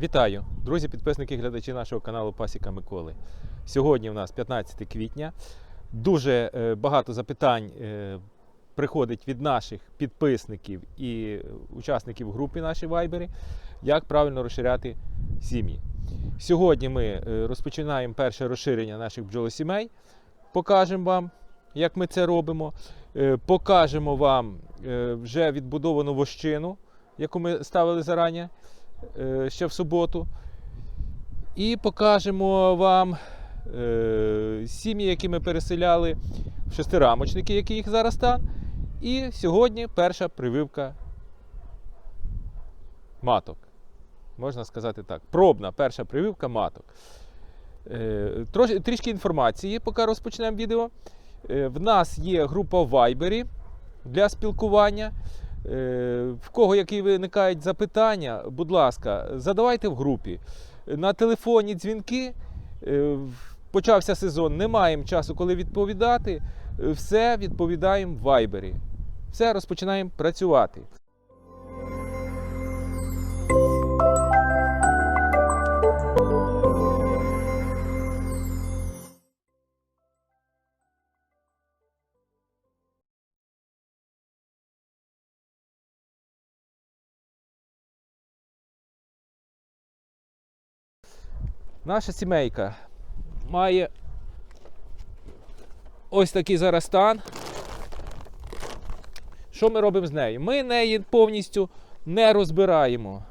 Вітаю, друзі, підписники і глядачі нашого каналу Пасіка Миколи. Сьогодні у нас 15 квітня. Дуже е, багато запитань е, приходить від наших підписників і учасників групи нашій Вайбері, як правильно розширяти сім'ї. Сьогодні ми е, розпочинаємо перше розширення наших бджолосімей. Покажемо вам, як ми це робимо. Покажемо вам вже відбудовану вощину, яку ми ставили зарані ще в суботу. І покажемо вам е, сім'ї, які ми переселяли в шестирамочники, які їх зараз стан. І сьогодні перша прививка маток. Можна сказати так. Пробна перша прививка маток. Е, трішки інформації, поки розпочнемо відео. Е, в нас є група в Viber для спілкування. Е, В кого які виникають запитання, будь ласка, задавайте в групі. На телефоні дзвінки. Е, Почався сезон, не маємо часу, коли відповідати. Е, Все відповідаємо в Вайбері. Все, розпочинаємо працювати. Наша сімейка має ось такий зараз стан. Що ми робимо з нею? Ми неї повністю не розбираємо.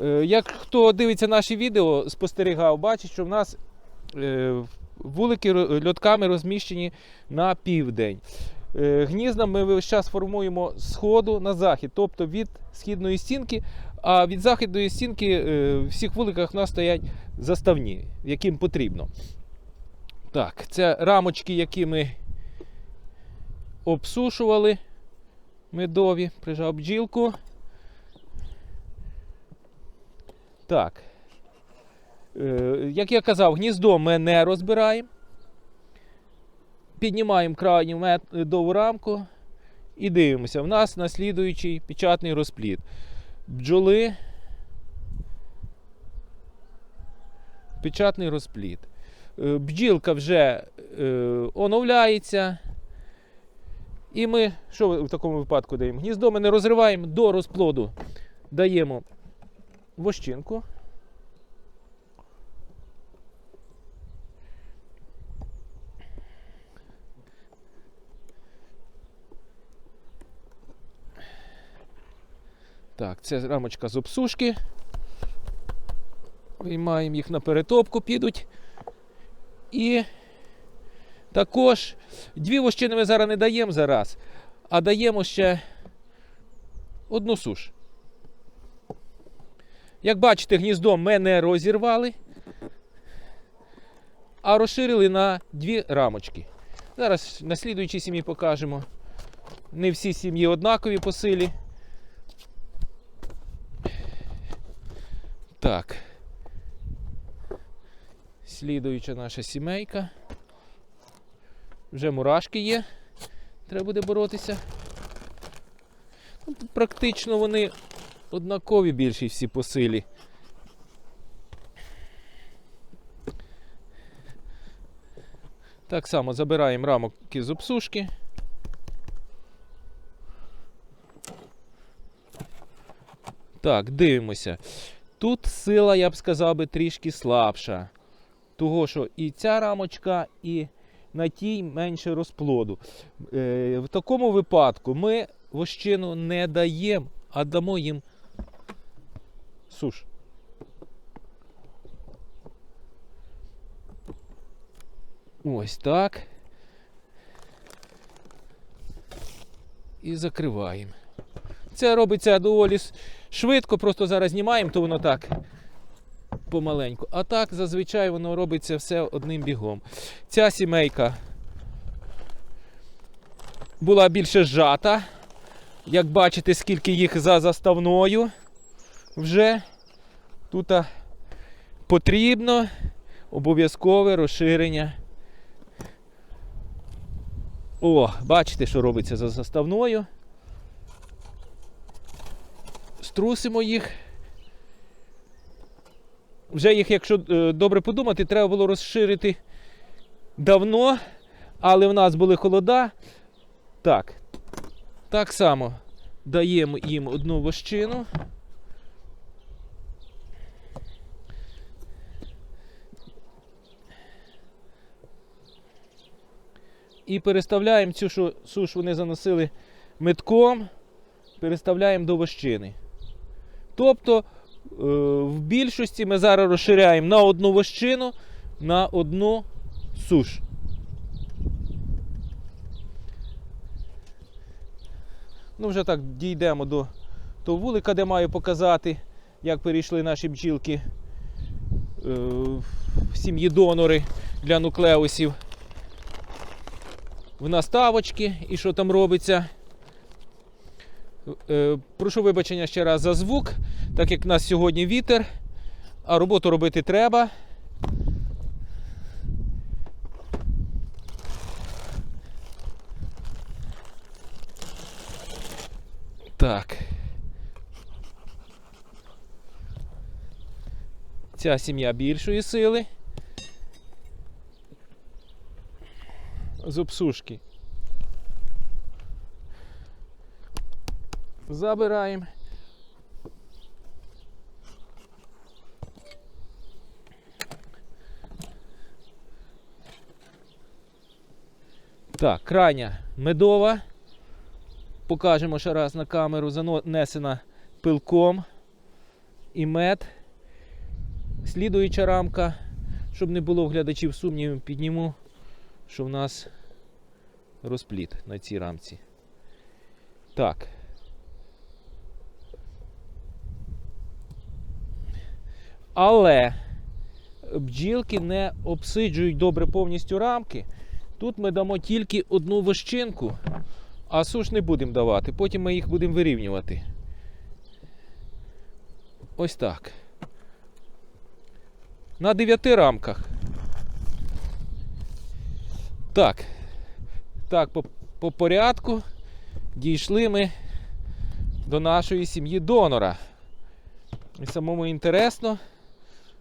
Е, Як хто дивиться наші відео, спостерігав, бачить, що в нас е, вулики льотками розміщені на південь. Е, Гнізда ми час формуємо з сходу на захід, тобто від східної стінки, а від західної стінки е, в всіх вуликах у нас стоять заставні, яким потрібно. Так, це рамочки, які ми обсушували медові, прижав бджілку. Так. Е, як я казав, гніздо ми не розбираємо. Піднімаємо крайню медову рамку і дивимося. В нас наслідуючий печатний розплід. Бджоли. Печатний розплід. Е, Бджілка вже е, оновляється. І ми, що в такому випадку даємо? Гніздо ми не розриваємо до розплоду. Даємо вощинку. Так, це рамочка з обсушки. Виймаємо їх на перетопку, підуть. І також дві вощини ми зараз не даємо зараз, а даємо ще одну суш. Як бачите, гніздо ми не розірвали, а розширили на дві рамочки. Зараз на слідуючій сім'ї покажемо. Не всі сім'ї однакові по силі. Так. Слідуюча наша сімейка. Вже мурашки є. Треба буде боротися. Ну, практично вони однакові більші всі по силі. Так само забираємо рамки з обсушки. Так, дивимося. Тут сила, я б сказав би, трішки слабша. Того, що і ця рамочка, і на тій менше розплоду. Е, в такому випадку ми вощину не даємо, а дамо їм суш. Ось так. І закриваємо. Це робиться доволі швидко, просто зараз знімаємо, то воно так помаленьку. А так зазвичай воно робиться все одним бігом. Ця сімейка була більше зжата. Як бачите, скільки їх за заставною вже тут потрібно обов'язкове розширення. О, бачите, що робиться за заставною. Струсимо їх вже їх, якщо е, добре подумати, треба було розширити давно, але в нас були холода. Так. Так само даємо їм одну вощину. І переставляємо цю суш вони заносили метком, переставляємо до вощини. Тобто е, в більшості ми зараз розширяємо на одну вощину, на одну суш. Ну, вже так дійдемо до того вулика, де маю показати, як перейшли наші бджілки е, в сім'ї донори для нуклеусів. В наставочки і що там робиться. Е, прошу вибачення ще раз за звук, так як в нас сьогодні вітер, а роботу робити треба. Так. Ця сім'я більшої сили. З обсушки. Забираємо. Так, крайня медова. Покажемо ще раз на камеру, занесена пилком і мед. Слідуюча рамка, щоб не було глядачів сумнівів, підніму, що в нас розпліт на цій рамці. Так. Але бджілки не обсиджують добре повністю рамки. Тут ми дамо тільки одну вощинку, а суш не будемо давати. Потім ми їх будемо вирівнювати. Ось так. На 9 рамках. Так. Так, по, по порядку дійшли ми до нашої сім'ї донора. І самому інтересно,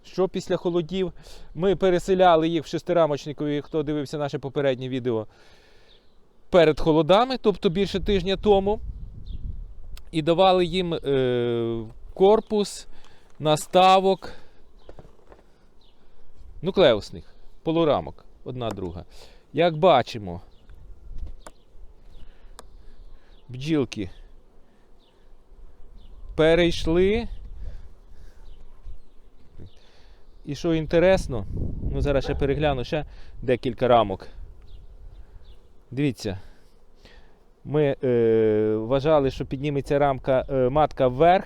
що після холодів ми переселяли їх в шестирамочникові, хто дивився наше попереднє відео перед холодами, тобто більше тижня тому. І давали їм е, корпус, наставок нуклеусних, полурамок, одна друга. Як бачимо, бджілки перейшли. І що інтересно, ну зараз ще перегляну ще декілька рамок. Дивіться, ми е, вважали, що підніметься рамка е, матка вверх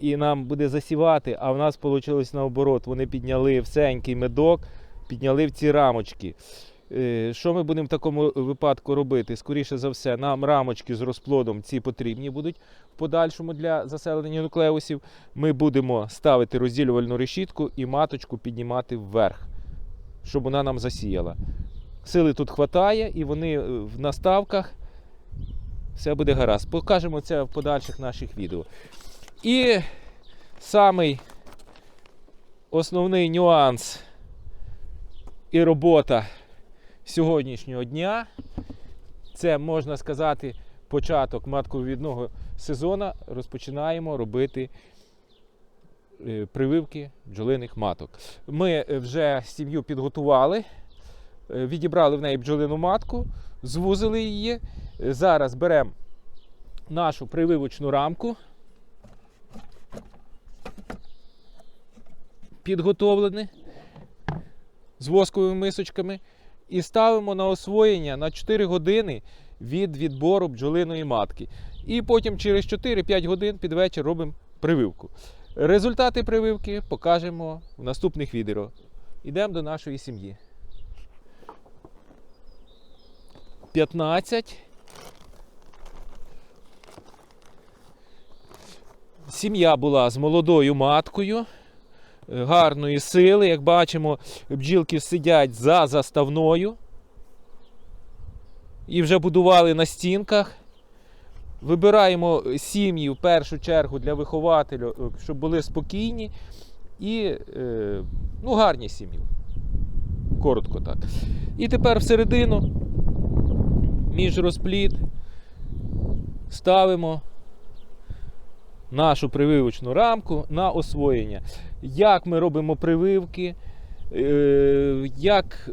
і нам буде засівати, а в нас вийшло наоборот. Вони підняли всенький медок, підняли в ці рамочки. Е, Що ми будемо в такому випадку робити? Скоріше за все, нам рамочки з розплодом ці потрібні будуть в подальшому для заселення нуклеусів. Ми будемо ставити розділювальну решітку і маточку піднімати вверх, щоб вона нам засіяла. Сили тут вистачає, і вони е, в наставках все буде гаразд. Покажемо це в подальших наших відео. І самий основний нюанс і робота сьогоднішнього дня. Це можна сказати початок матковідного сезону. Розпочинаємо робити е, прививки бджолиних маток. Ми е, вже сім'ю підготували, е, відібрали в неї бджолину матку, звузили її. Зараз беремо нашу прививочну рамку. Підготовлене з восковими мисочками і ставимо на освоєння на 4 години від відбору бджолиної матки. І потім через 4-5 годин під вечір робимо прививку. Результати прививки покажемо в наступних відео. Йдемо до нашої сім'ї. 15. Сім'я була з молодою маткою гарної сили. Як бачимо, бджілки сидять за заставною. І вже будували на стінках. Вибираємо сім'ї в першу чергу для вихователю, е, щоб були спокійні і е, ну, гарні сім'ї. Коротко так. І тепер всередину між розпліт ставимо нашу прививочну рамку на освоєння. Як ми робимо прививки, е, як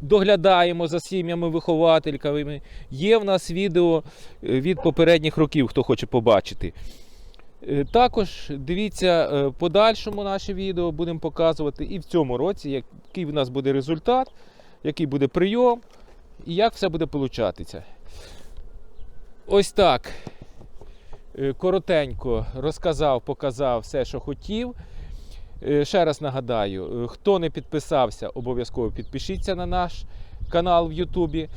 доглядаємо за сім'ями-виховательками. Є в нас відео е, від попередніх років, хто хоче побачити. Е, Також дивіться подальшому наші відео, будемо показувати і в цьому році, який в нас буде результат, який буде прийом і як все буде получатися. Ось так. Е, Коротенько розказав, показав все, що хотів. Е, Ще раз нагадаю, е, хто не підписався, обов'язково підпишіться на наш канал в Ютубі.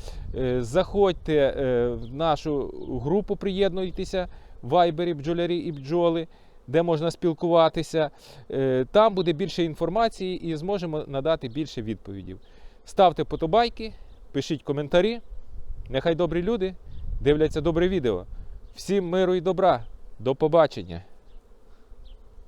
Заходьте в нашу групу, приєднуйтеся в Вайбері, бджолярі і бджоли, де можна спілкуватися. Там буде більше інформації і зможемо надати більше відповідей. Ставте подобайки, пишіть коментарі. Нехай добрі люди дивляться добре відео. Всім миру і добра. До побачення!